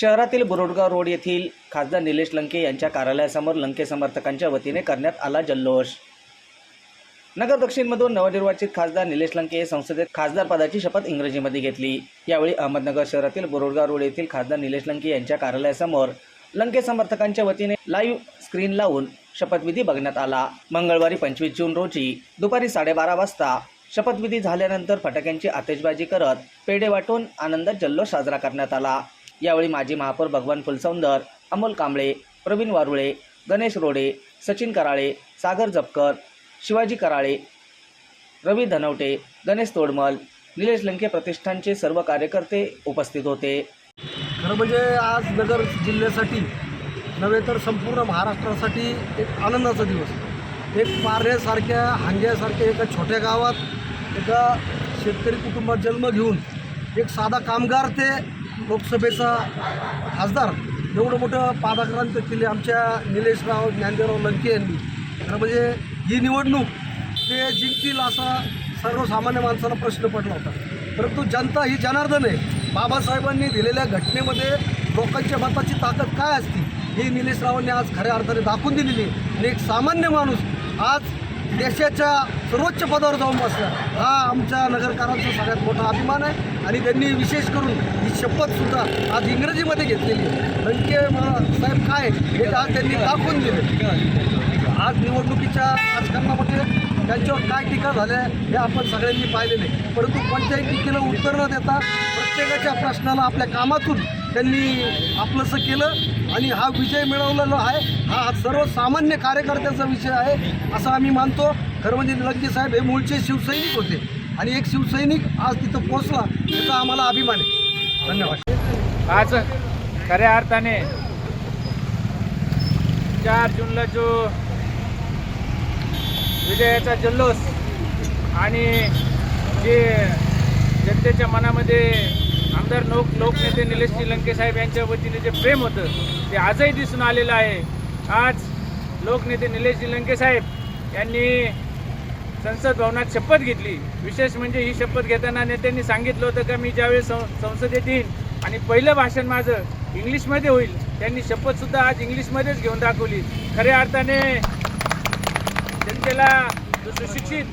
शहरातील बुरुडगाव रोड येथील खासदार निलेश लंके यांच्या कार्यालयासमोर लंके समर्थकांच्या वतीने करण्यात आला जल्लोष. नगर दक्षिणमधून नवनिर्वाचित खासदार निलेश लंके संसदेत खासदार पदाची शपथ इंग्रजीमध्ये घेतली. यावेळी अहमदनगर शहरातील बुरोडगाव रोड येथील खासदार निलेश लंके यांच्या कार्यालयासमोर लंके समर्थकांच्या वतीने लाईव्ह स्क्रीन लावून शपथविधी बघण्यात आला. मंगळवारी पंचवीस जून रोजी दुपारी साडेबारा वाजता शपथविधी झाल्यानंतर फटाक्यांची आतिषबाजी करत पेढे वाटून आनंदात जल्लोष साजरा करण्यात आला. यावेळी माजी महापौर भगवान फुलसौंदर अमोल कांबळे प्रवीण वारुळे गणेश रोडे सचिन कराळे सागर जपकर शिवाजी कराळे रवी धनवटे गणेश तोडमल निलेश लंके प्रतिष्ठानचे सर्व कार्यकर्ते उपस्थित होते. खरं म्हणजे आज नगर जिल्ह्यासाठी नव्हे तर संपूर्ण महाराष्ट्रासाठी एक आनंदाचा दिवस. एक पारण्यासारख्या हांग्यासारख्या एका छोट्या गावात एका शेतकरी कुटुंबात जन्म घेऊन एक साधा कामगार ते लोकसभेचा खासदार एवढं मोठं पादाक्रांत केली आमच्या निलेशराव ज्ञानदेवराव लंके यांनी. खरं म्हणजे ही निवडणूक ते जिंकतील असा सर्वसामान्य माणसाला प्रश्न पडला होता. परंतु जनता ही जनार्दन आहे. बाबासाहेबांनी दिलेल्या घटनेमध्ये लोकांच्या मताची ताकद काय असती ही निलेशरावांनी आज खऱ्या अर्थाने दाखवून दिलेली आहे. आणि एक सामान्य माणूस आज देशाच्या सर्वोच्च पदावर जाऊन बसला. हा आमच्या नगरकारांचा सगळ्यात मोठा अभिमान आहे. आणि त्यांनी विशेष करून ही शपथसुद्धा आज इंग्रजीमध्ये घेतलेली आहे. साहेब काय हे आज त्यांनी दाखवून दिले. आज निवडणुकीच्या राजकारणामध्ये त्यांच्यावर काय टीका झाल्या हे आपण सगळ्यांनी पाहिलेले. आहे. परंतु कोणत्याही टीकेला उत्तर न देता प्रत्येकाच्या प्रश्नाला आपल्या कामातून त्यांनी आपलंसं केलं आणि हा विजय मिळवलेला आहे. हा सर्वसामान्य कार्यकर्त्याचा विषय आहे असं आम्ही मानतो. खरं म्हणजे लंके साहेब हे मूळचे शिवसैनिक होते. आणि एक शिवसैनिक आज तिथं पोचला याचा आम्हाला अभिमान आहे. धन्यवाद. आज खऱ्या अर्थाने चार जूनला जो विजयाचा जल्लोष आणि जे जनतेच्या मनामध्ये आमदार लोक लोकनेते निलेश लंके साहेब यांच्या वतीने जे प्रेम होतं ते आजही दिसून आलेलं आहे. आज लोकनेते निलेश लंके साहेब यांनी संसद भवनात शपथ घेतली. विशेष म्हणजे ही शपथ घेताना नेत्यांनी सांगितलं होतं का मी ज्यावेळेस सं संसदेत येईन आणि पहिलं भाषण माझं इंग्लिशमध्ये होईल त्यांनी शपथसुद्धा आज इंग्लिशमध्येच घेऊन दाखवली. खऱ्या अर्थाने जनतेला जो सुशिक्षित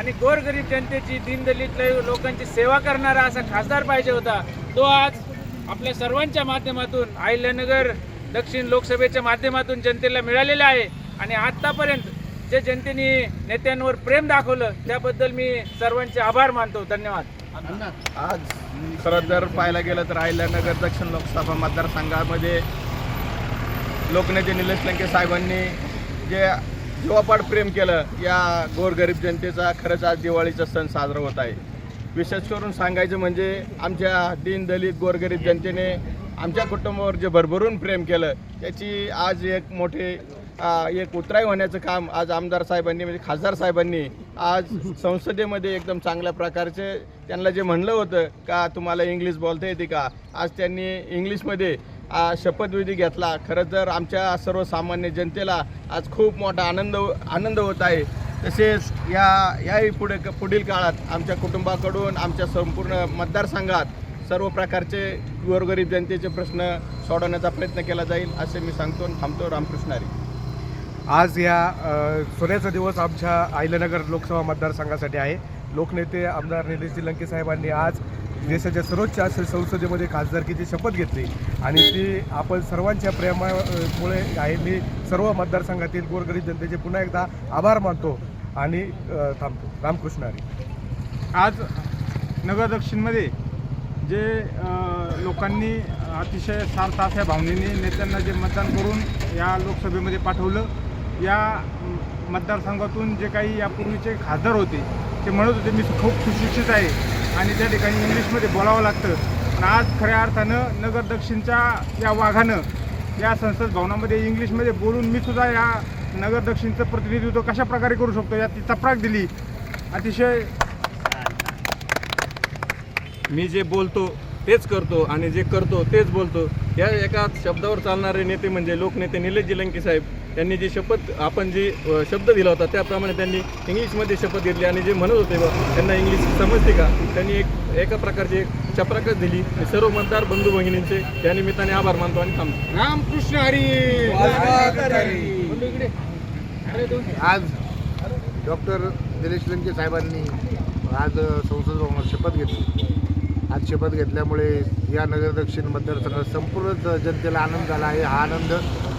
आणि गोरगरीब जनतेची दिनदलित लोकांची सेवा करणारा असा खासदार पाहिजे होता तो आज आपल्या सर्वांच्या माध्यमातून अहिल्यानगर दक्षिण लोकसभेच्या माध्यमातून जनतेला मिळालेला आहे. आणि आत्तापर्यंत जे जनतेने नेत्यांवर प्रेम दाखवलं त्याबद्दल मी सर्वांचे आभार मानतो. धन्यवाद. आज खरं जर पाहायला गेलं तर अहिल्यानगर दक्षिण लोकसभा मतदारसंघामध्ये लोकनेते निलेश लंके साहेबांनी जे जीवापाड प्रेम केलं. या गोरगरीब जनतेचा खरंच आज दिवाळीचा सण साजरा होत आहे. विशेष करून सांगायचं म्हणजे आमच्या दीनदलित गोरगरीब जनतेने आमच्या कुटुंबावर जे भरभरून प्रेम केलं त्याची आज एक मोठे एक उतराई होण्याचं काम आज आमदार साहेबांनी म्हणजे खासदार साहेबांनी आज संसदेमध्ये एकदम चांगल्या प्रकारचे त्यांना जे म्हणलं होतं का तुम्हाला इंग्लिश बोलता येते का? आज त्यांनी इंग्लिशमध्ये शपथविधी घेतला. खरं तर आमच्या सर्वसामान्य जनतेला आज खूप मोठा आनंद आनंद होत आहे. तसेच या याही पुढे पुढील काळात आमच्या कुटुंबाकडून आमच्या संपूर्ण मतदारसंघात सर्व प्रकारचे गोरगरीब जनतेचे प्रश्न सोडवण्याचा प्रयत्न केला जाईल असे मी सांगतो थांबतो रामकृष्णारी. आज या सोन्याचा दिवस आमच्या आयलनगर लोकसभा मतदारसंघासाठी आहे. लोकनेते आमदार निलेश लंके साहेबांनी आज देशाच्या सर्वोच्च असेल संसदेमध्ये खासदारकीची शपथ घेतली आणि ती आपण सर्वांच्या प्रेमामुळे आहे मी सर्व मतदारसंघातील गोरगरीब जनतेचे पुन्हा एकदा आभार मानतो आणि थांबतो. रामकृष्ण हरी. आज नगर दक्षिणमध्ये जे लोकांनी अतिशय सार्थ अशा भावनेने नेत्यांना जे मतदान करून या लोकसभेमध्ये पाठवलं या मतदारसंघातून जे काही यापूर्वीचे खासदार होते ते म्हणत होते मी खूप सुशिक्षित आहे. आणि त्या ठिकाणी इंग्लिशमध्ये बोलावं लागतं. पण आज खऱ्या अर्थानं नगर दक्षिणच्या या वाघानं या संसद भवनामध्ये इंग्लिशमध्ये बोलून मी सुद्धा या नगर दक्षिणचं प्रतिनिधित्व कशा प्रकारे करू शकतो यात ती दिली. अतिशय मी जे बोलतो तेच करतो आणि जे करतो तेच बोलतो. या एका शब्दावर चालणारे नेते म्हणजे लोकनेते निलेश जिलंकी साहेब. त्यांनी जी शपथ आपण जी शब्द दिला होता त्याप्रमाणे त्यांनी इंग्लिशमध्ये शपथ घेतली आणि जे म्हणत होते बा त्यांना इंग्लिश समजते का? त्यांनी एक एका प्रकारची एक चपराकच दिली. सर्व मतदार बंधू भगिनींचे या निमित्ताने आभार मानतो आणि थांबतो. रामकृष्ण हरी! आज डॉक्टर निलेश लंके साहेबांनी आज संसद भवनात शपथ घेतली. आज शपथ घेतल्यामुळे या नगर दक्षिण मतदारसंघात संपूर्ण जनतेला आनंद झाला आहे. हा आनंद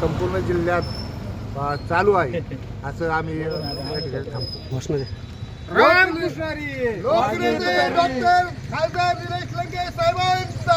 संपूर्ण जिल्ह्यात चालू आहे. असं आम्ही अ, या ठिकाणी थांबतो डॉक्टर खासदार लंके साहेबांचा.